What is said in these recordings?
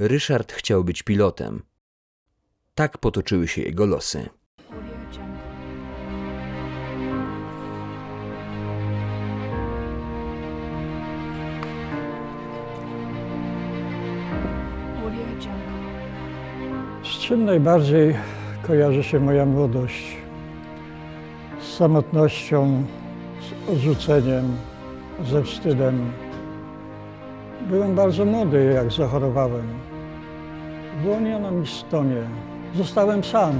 Ryszard chciał być pilotem. Tak potoczyły się jego losy. Z czym najbardziej kojarzy się moja młodość? Z samotnością, z odrzuceniem, ze wstydem. Byłem bardzo młody, jak zachorowałem. Wyłoniono mi stomię. Zostałem sam.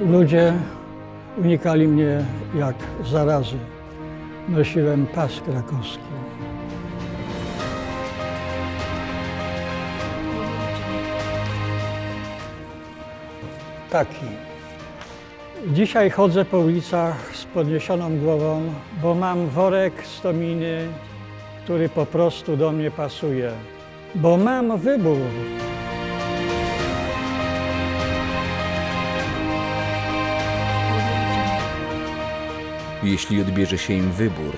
Ludzie unikali mnie jak zarazy. Nosiłem pas krakowski. Taki. Dzisiaj chodzę po ulicach z podniesioną głową, bo mam worek z tominy, który po prostu do mnie pasuje. Bo mam wybór. Jeśli odbierze się im wybór,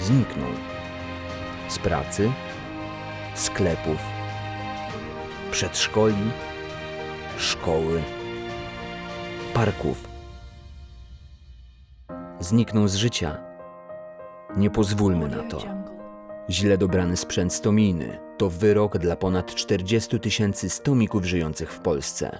znikną z pracy, sklepów, przedszkoli, szkoły, parków. Znikną z życia. Nie pozwólmy na to. Źle dobrany sprzęt stomijny to wyrok dla ponad 40 tysięcy stomików żyjących w Polsce.